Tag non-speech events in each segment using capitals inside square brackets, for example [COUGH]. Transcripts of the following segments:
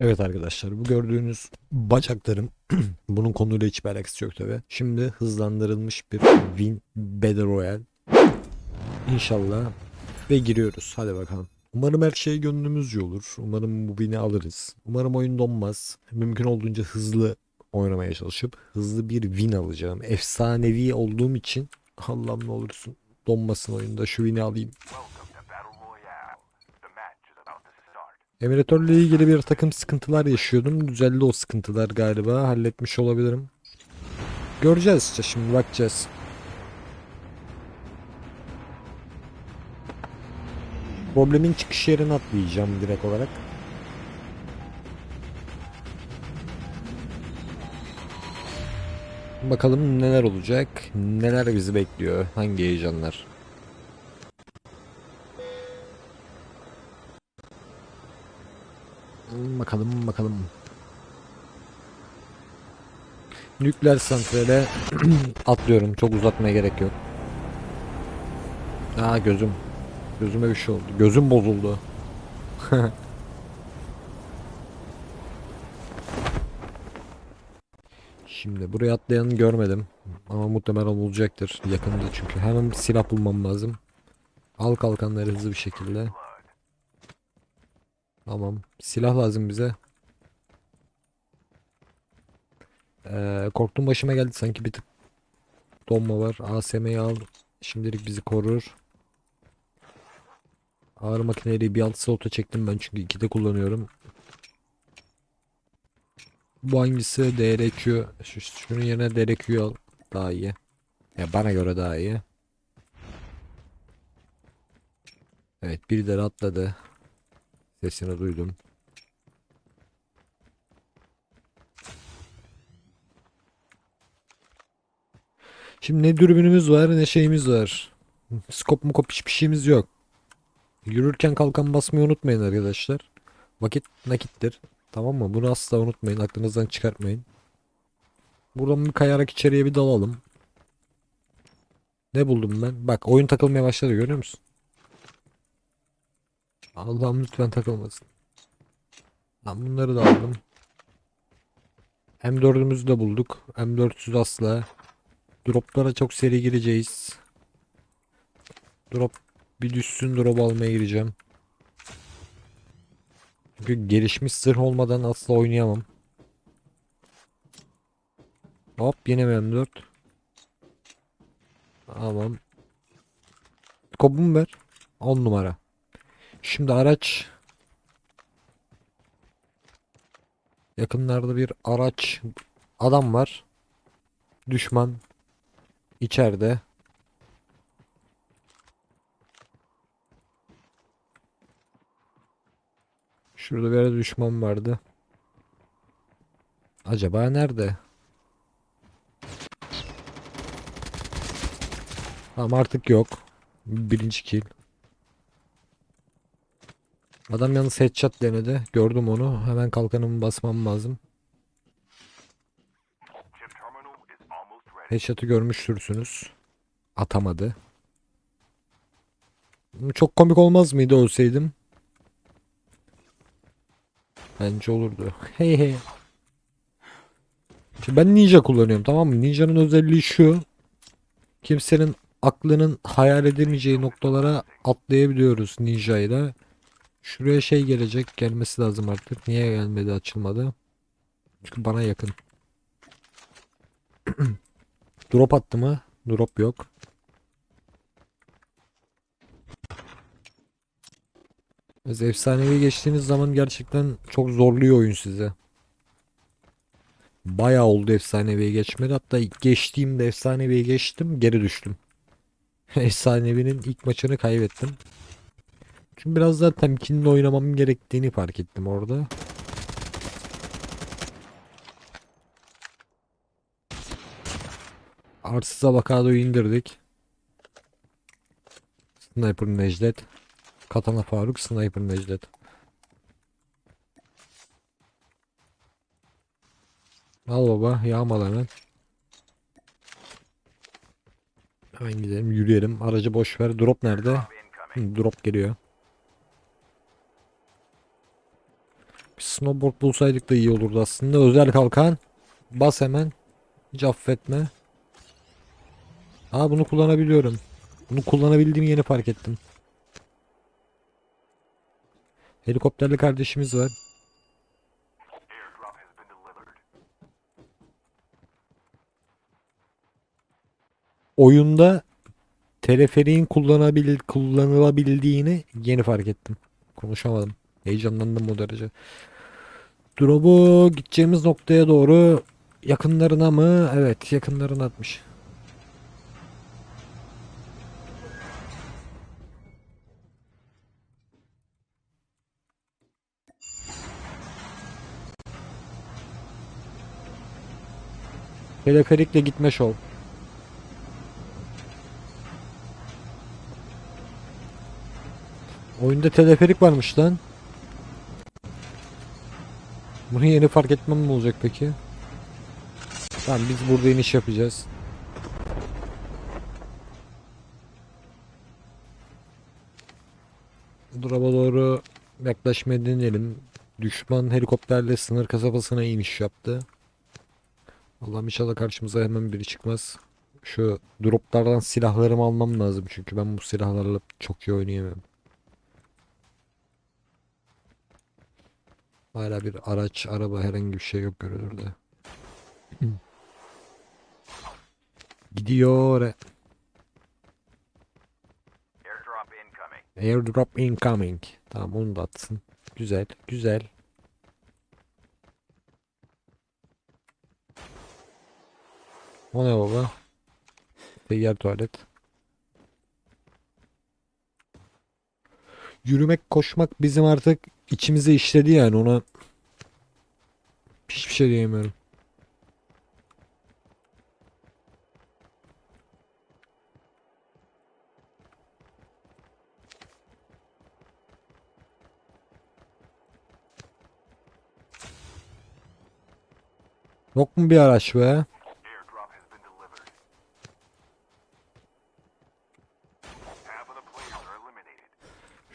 Evet arkadaşlar bu gördüğünüz bacaklarım [CLEARS THROAT] bunun konuyla hiçbir alakası yok tabi. Şimdi hızlandırılmış bir Win Battle Royale. İnşallah ve giriyoruz. Hadi bakalım. Umarım her şey gönlümüzce olur. Umarım bu win'i alırız. Umarım oyun donmaz. Mümkün olduğunca hızlı oynamaya çalışıp hızlı bir win alacağım. Efsanevi olduğum için Allah'ım ne olursun donmasın oyunda şu win'i alayım. Emülatörle ilgili bir takım sıkıntılar yaşıyordum. Düzeldi o sıkıntılar galiba. Halletmiş olabilirim. Göreceğiz işte şimdi bakacağız. Problemin çıkış yerini atlayacağım direkt olarak. Bakalım neler olacak, neler bizi bekliyor, hangi heyecanlar. Bakalım bakalım. Nükleer santrale [CLEARS THROAT] atlıyorum. Çok uzatmaya gerek yok. Aa gözüm. Gözüme bir şey oldu. Gözüm bozuldu. [LAUGHS] Şimdi buraya atlayanı görmedim. Ama muhtemelen olacaktır. Yakında çünkü. Hemen silah bulmam lazım. Al kalkanları hızlı bir şekilde. Tamam. Silah lazım bize. Ee, korktuğum başıma geldi sanki bir tık donma var. ASM'yi al. Şimdilik bizi korur. Ağır makineyi bir alt slota çektim ben çünkü ikide kullanıyorum. Bu hangisi? DRQ. Şu, şunun yerine DRQ al. Daha iyi. Ya bana göre daha iyi. Evet birileri atladı. Sesini duydum. Şimdi ne dürbünümüz var ne şeyimiz var. Skop mu kop hiçbir şeyimiz yok. Yürürken kalkan basmayı unutmayın arkadaşlar. Vakit nakittir. Tamam mı? Bunu asla unutmayın. Aklınızdan çıkartmayın. Buradan bir kayarak içeriye bir dalalım. Ne buldum ben? Bak oyun takılmaya başladı görüyor musun? Allah'ım lütfen takılmasın. Ben bunları da aldım. M4'ümüzü de bulduk. M400 asla. Droplara çok seri gireceğiz. Drop bir düşsün drop almaya gireceğim. Çünkü gelişmiş zırh olmadan asla oynayamam. Hop yine mi M4. Tamam. Kobumu ver. 10 numara. Şimdi araç yakınlarda bir araç adam var. Düşman içeride. Şurada bir düşman vardı. Acaba nerede? Tamam artık yok. Birinci kill. Adam yalnız headshot denedi. Gördüm onu. Hemen kalkanımı basmam lazım. Headshot'ı görmüştürsünüz. Atamadı. Çok komik olmaz mıydı olsaydım? Bence olurdu. Hey hey. Şimdi ben ninja kullanıyorum tamam mı? Ninja'nın özelliği şu. Kimsenin aklının hayal edemeyeceği noktalara atlayabiliyoruz ninja ile. Şuraya şey gelecek. Gelmesi lazım artık. Niye gelmedi açılmadı? Çünkü bana yakın. [CLEARS THROAT] Drop attı mı? Drop yok. Biz efsanevi geçtiğiniz zaman gerçekten çok zorluyor oyun size. Bayağı oldu efsaneviye geçmedi. Hatta geçtiğimde efsaneviye geçtim geri düştüm. [LAUGHS] Efsanevinin ilk maçını kaybettim. Çünkü biraz daha temkinli oynamam gerektiğini fark ettim orada. Arsız avokadoyu indirdik. Sniper Necdet. Katana Faruk, Sniper Necdet. Al baba, yağmal hemen. Hemen gidelim, yürüyelim. Aracı boş ver. Drop nerede? Hı, drop geliyor. Bir snowboard bulsaydık da iyi olurdu aslında. Özel kalkan. Bas hemen. Hiç affetme. Aa bunu kullanabiliyorum. Bunu kullanabildiğimi yeni fark ettim. Helikopterli kardeşimiz var. Oyunda teleferiğin kullanabil kullanılabildiğini yeni fark ettim. Konuşamadım. Heyecanlandım o derece. Drop'u gideceğimiz noktaya doğru yakınlarına mı? Evet yakınlarına atmış. Teleferikle gitme şov. Oyunda teleferik varmış lan. Bunu yeni fark etmem mi olacak peki? Tamam biz burada iniş yapacağız. Drop'a doğru yaklaşmaya deneyelim. Düşman helikopterle sınır kasabasına iniş yaptı. Allah'ım inşallah karşımıza hemen biri çıkmaz. Şu droplardan silahlarımı almam lazım çünkü ben bu silahlarla çok iyi oynayamıyorum. Hala bir araç, araba herhangi bir şey yok görünürde. [CLEARS THROAT] Gidiyor. Airdrop incoming. Airdrop incoming. Tamam onu da atsın. Güzel, güzel. O ne baba? Seyyar tuvalet. Yürümek, koşmak bizim artık içimize işledi yani ona hiçbir şey diyemiyorum. Yok mu bir araç be?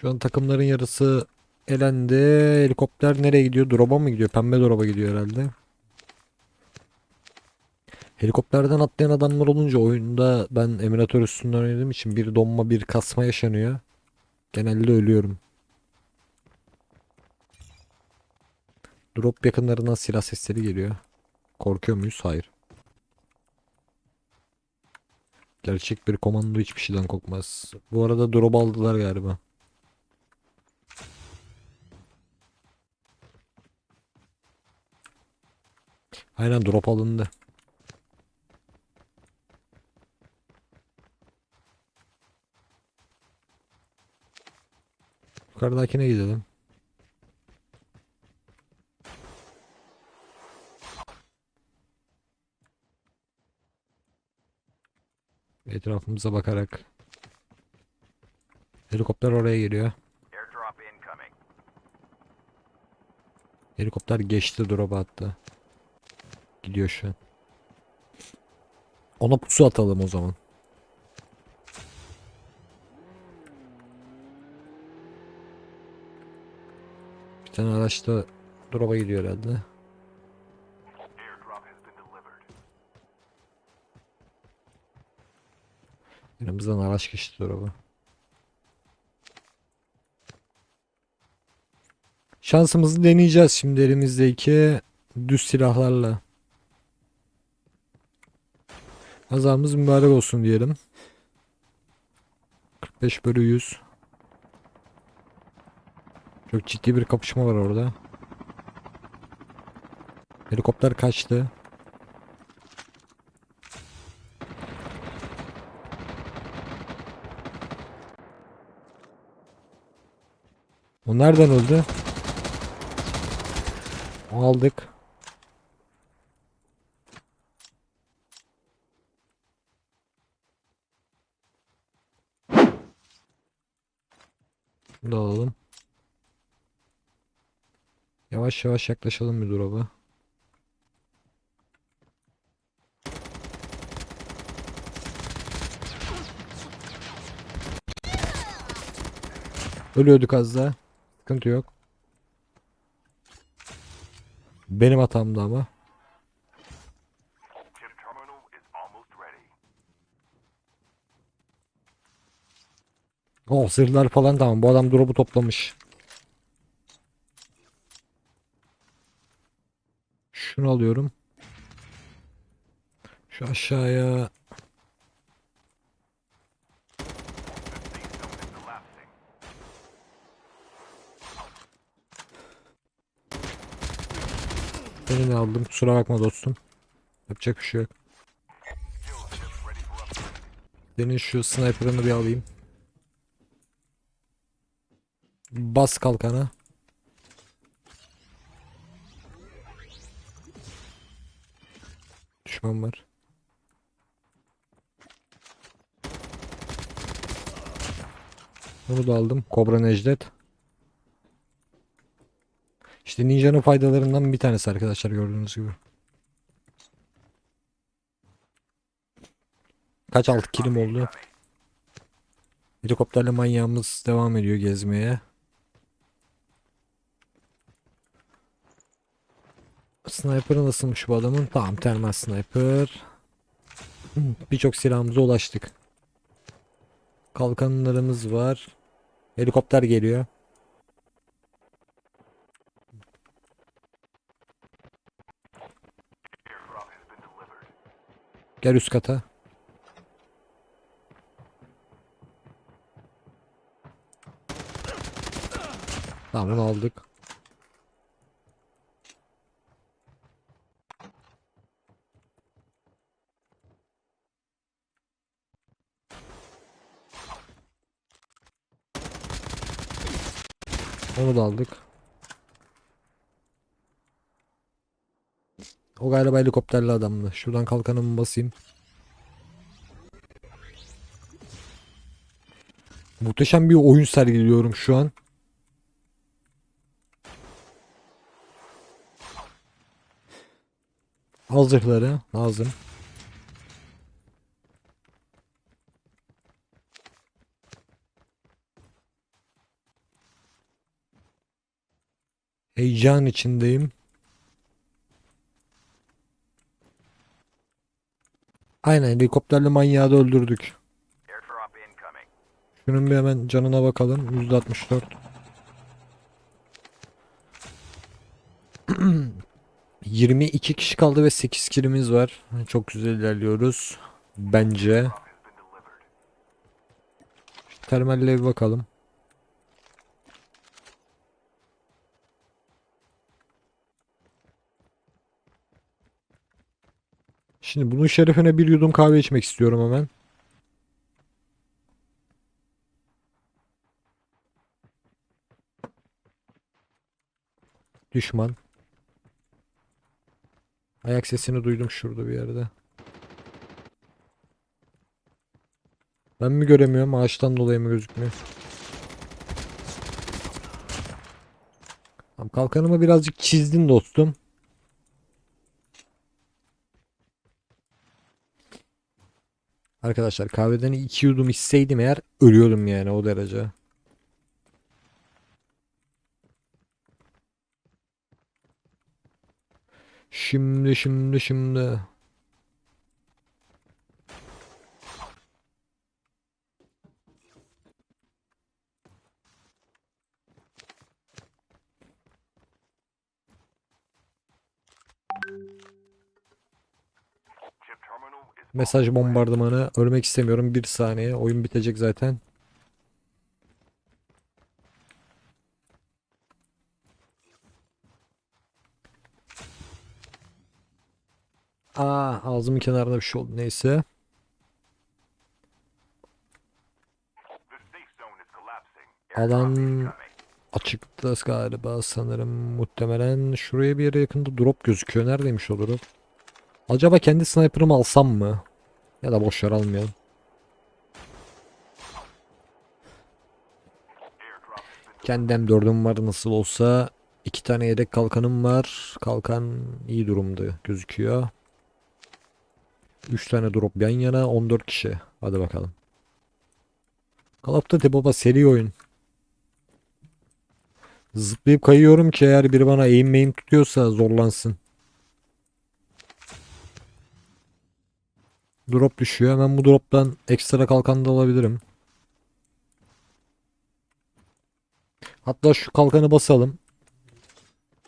Şu an takımların yarısı elendi. Helikopter nereye gidiyor? Drop'a mı gidiyor? Pembe drop'a gidiyor herhalde. Helikopterden atlayan adamlar olunca oyunda ben emülatör üstünden oynadığım için bir donma bir kasma yaşanıyor. Genelde ölüyorum. Drop yakınlarından silah sesleri geliyor. Korkuyor muyuz? Hayır. Gerçek bir komando hiçbir şeyden korkmaz. Bu arada drop aldılar galiba. Aynen drop alındı. Yukarıdakine gidelim. Etrafımıza bakarak. Helikopter oraya geliyor. Helikopter geçti drop'a attı. Gidiyor şu an. Ona pusu atalım o zaman. Bir tane araç da drop'a gidiyor herhalde. Yanımızdan araç geçti drop'a. Şansımızı deneyeceğiz şimdi elimizdeki düz silahlarla. Kazamız mübarek olsun diyelim. 45 bölü 100. Çok ciddi bir kapışma var orada. Helikopter kaçtı. O nereden öldü? Aldık. Bunu da alalım. Yavaş yavaş yaklaşalım bir drop'a. Ölüyorduk az daha. Sıkıntı yok. Benim hatamdı ama. Oh zırhlar falan tamam. Bu adam drop'u toplamış. Şunu alıyorum. Şu aşağıya. Seni de aldım. Kusura bakma dostum. Yapacak bir şey yok. Senin şu sniper'ını bir alayım. Bas kalkana. Düşman var. Bunu da aldım. Kobra Necdet. İşte Ninja'nın faydalarından bir tanesi arkadaşlar gördüğünüz gibi. Kaç alt kilim oldu? Helikopterle manyağımız devam ediyor gezmeye. Sniper'ı nasılmış bu adamın? Tamam termal sniper. Birçok silahımıza ulaştık. Kalkanlarımız var. Helikopter geliyor. Gel üst kata. Tamam aldık. Onu da aldık. O galiba helikopterli adamdı. Şuradan kalkanımı basayım. Muhteşem bir oyun sergiliyorum şu an. Al zırhları lazım. Heyecan içindeyim. Aynen helikopterle manyağı da öldürdük. Şunun bir hemen canına bakalım. %64. ...22 [CLEARS THROAT] kişi kaldı ve 8 kilimiz var. Çok güzel ilerliyoruz. Bence. Delivered. Termalle bir bakalım. Şimdi bunun şerefine bir yudum kahve içmek istiyorum hemen. Düşman. Ayak sesini duydum şurada bir yerde. Ben mi göremiyorum? Ağaçtan dolayı mı gözükmüyor? Kalkanımı birazcık çizdin dostum. Arkadaşlar kahveden iki yudum içseydim eğer ölüyordum yani o derece. Şimdi şimdi şimdi. Mesaj bombardımanı. Ölmek istemiyorum. Bir saniye. Oyun bitecek zaten. Aa, ağzımın kenarında bir şey oldu. Neyse. Alan açıkta galiba sanırım. Muhtemelen şuraya bir yere yakında drop gözüküyor. Neredeymiş o drop? Acaba kendi sniper'ımı alsam mı? Ya da boş ver almayalım. Kendi M4'üm var nasıl olsa. iki tane yedek kalkanım var. Kalkan iyi durumda gözüküyor. 3 tane drop yan yana 14 kişi. Hadi bakalım. Call of baba seri oyun. Zıplayıp kayıyorum ki eğer biri bana eğim tutuyorsa zorlansın. Drop düşüyor. Hemen bu droptan ekstra kalkan da alabilirim. Hatta şu kalkanı basalım.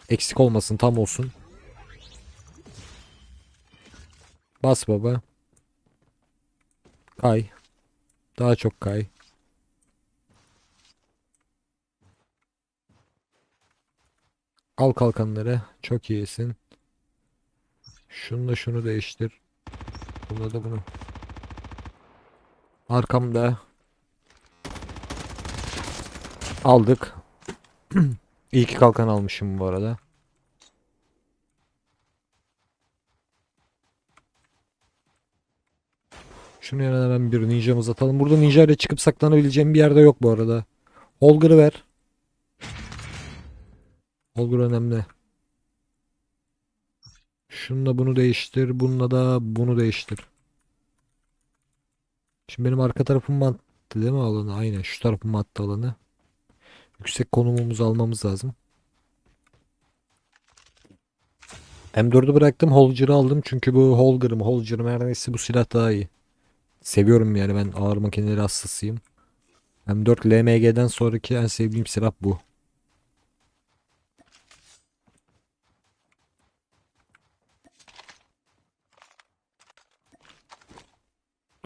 Eksik olmasın tam olsun. Bas baba. Kay. Daha çok kay. Al kalkanları. Çok iyisin. Şunu da şunu değiştir. Bunu da bunu. Arkamda. Aldık. [CLEARS THROAT] İyi ki kalkan almışım bu arada. Şunu yerine hemen bir ninjamız atalım. Burada ninja ile çıkıp saklanabileceğim bir yerde yok bu arada. Holger'ı ver. Holger önemli. Şununla bunu değiştir. Bununla da bunu değiştir. Şimdi benim arka tarafım mı değil mi alanı? Aynen şu tarafım attı alanı? Yüksek konumumuzu almamız lazım. M4'ü bıraktım. Holger'ı aldım. Çünkü bu Holger'ım, Holger'ım her neyse bu silah daha iyi. Seviyorum yani ben ağır makineleri hastasıyım. M4 LMG'den sonraki en sevdiğim silah bu.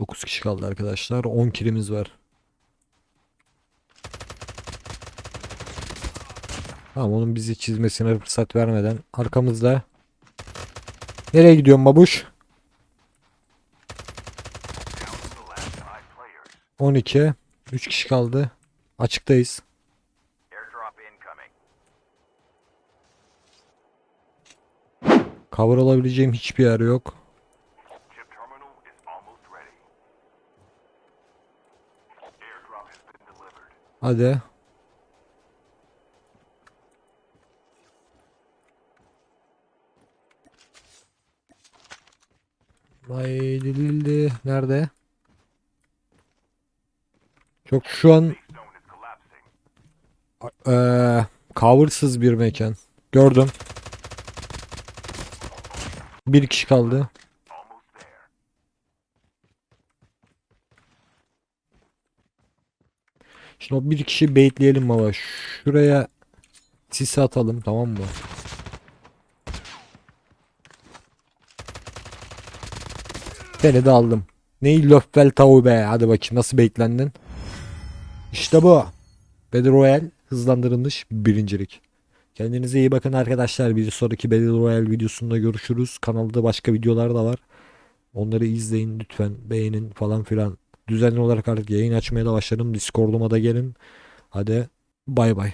Dokuz kişi kaldı arkadaşlar. 10 kilimiz var. Tamam onun bizi çizmesine fırsat vermeden arkamızda. Nereye gidiyorsun babuş? Down to the last five players. 12. 3 kişi kaldı. Açıktayız. Cover alabileceğim hiçbir yer yok. Hadi. Vay dilildi. Nerede? Çok şu an eee cover'sız bir mekan. Gördüm. Bir kişi kaldı. Şimdi o bir kişi baitleyelim baba. Şuraya sis atalım tamam mı? Seni de aldım. Ney löffel tavuğu be. Hadi bakayım nasıl baitlendin. İşte bu. Battle Royale hızlandırılmış birincilik. Kendinize iyi bakın arkadaşlar. Bir sonraki Battle Royale videosunda görüşürüz. Kanalda başka videolar da var. Onları izleyin lütfen. Beğenin falan filan. Düzenli olarak artık yayın açmaya da başladım. Discord'uma da gelin. Hadi bay bay.